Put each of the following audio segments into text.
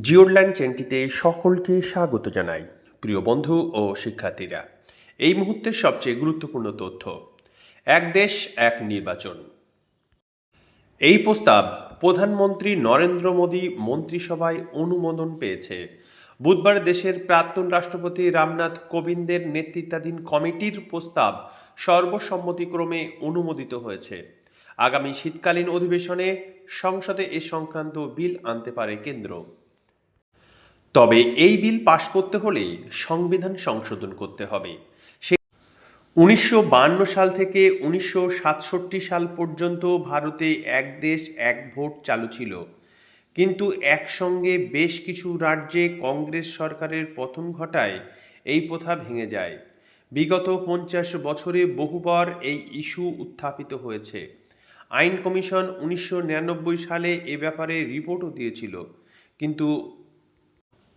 জিওরল্যান্ড চ্যানেলটিতে সকলকে স্বাগত জানাই, প্রিয় বন্ধু ও শিক্ষার্থীরা। এই মুহূর্তের সবচেয়ে গুরুত্বপূর্ণ তথ্য, এক দেশ, এক নির্বাচন। এই প্রস্তাব প্রধানমন্ত্রী নরেন্দ্র মোদী মন্ত্রিসভায় অনুমোদন পেয়েছে। বুধবার দেশের প্রাক্তন রাষ্ট্রপতি রামনাথ কোবিন্দের নেতৃত্বাধীন কমিটির প্রস্তাব সর্বসম্মতিক্রমে অনুমোদিত হয়েছে। আগামী শীতকালীন অধিবেশনে সংসদে এ সংক্রান্ত বিল আনতে পারে কেন্দ্র। তবে এই বিল পাশ করতে হলে সংবিধান সংশোধন করতে হবে। সে উনিশশো সাল থেকে উনিশশো সাতষট্টি সাল পর্যন্ত ভারতে এক দেশ এক ভোট চালু ছিল। কিন্তু একসঙ্গে বেশ কিছু রাজ্যে কংগ্রেস সরকারের পতন ঘটায় এই প্রথা ভেঙে যায়। বিগত পঞ্চাশ বছরে বহুবার এই ইস্যু উত্থাপিত হয়েছে। আইন কমিশন উনিশশো নিরানব্বই সালে এ ব্যাপারে রিপোর্টও দিয়েছিল। কিন্তু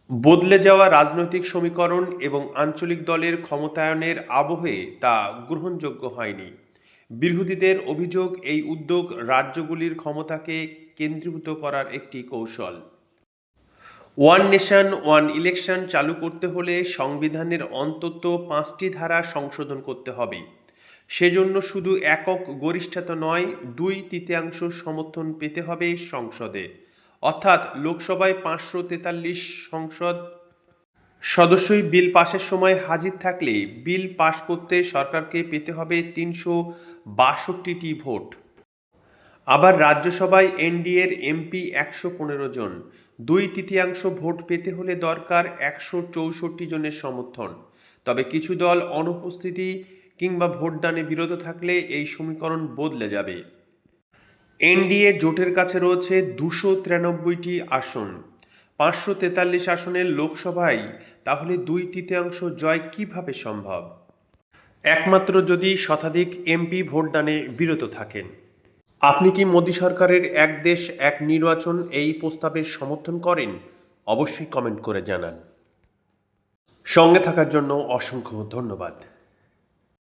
বদলে যাওয়া রাজনৈতিক সমীকরণ এবং আঞ্চলিক দলের ক্ষমতায়নের আবহে তা গ্রহণযোগ্য হয়নি। বিরোধীদের অভিযোগ, এই উদ্যোগ রাজ্যগুলির ক্ষমতাকে কেন্দ্রীভূত করার একটি কৌশল। ওয়ান নেশন, ওয়ান ইলেকশন চালু করতে হলে সংবিধানের অন্তত পাঁচটি ধারা সংশোধন করতে হবে। সেজন্য শুধু একক গরিষ্ঠতা নয়, দুই তৃতীয়াংশ সমর্থন পেতে হবে সংসদে। অর্থাৎ লোকসভায় পাঁচশো তেতাল্লিশ সংসদ সদস্যই বিল পাশের সময় হাজির থাকলে বিল পাশ করতে সরকারকে পেতে হবে তিনশো বাষট্টিটি ভোট। আবার রাজ্যসভায় এনডিএর এমপি একশো পনেরো জন। দুই তৃতীয়াংশ ভোট পেতে হলে দরকার একশো চৌষট্টি জনের সমর্থন। তবে কিছু দল অনুপস্থিতি কিংবা ভোটদানে বিরত থাকলে এই সমীকরণ বদলে যাবে। এনডিএ জোটের কাছে রয়েছে দুশো তিরানব্বইটি আসন। পাঁচশো তেতাল্লিশ আসনের লোকসভায় তাহলে দুই তৃতীয়াংশ জয় কীভাবে সম্ভব? একমাত্র যদি শতাধিক এমপি ভোটদানে বিরত থাকেন। আপনি কি মোদী সরকারের এক দেশ, এক নির্বাচন এই প্রস্তাবের সমর্থন করেন? অবশ্যই কমেন্ট করে জানান। সঙ্গে থাকার জন্য অসংখ্য ধন্যবাদ।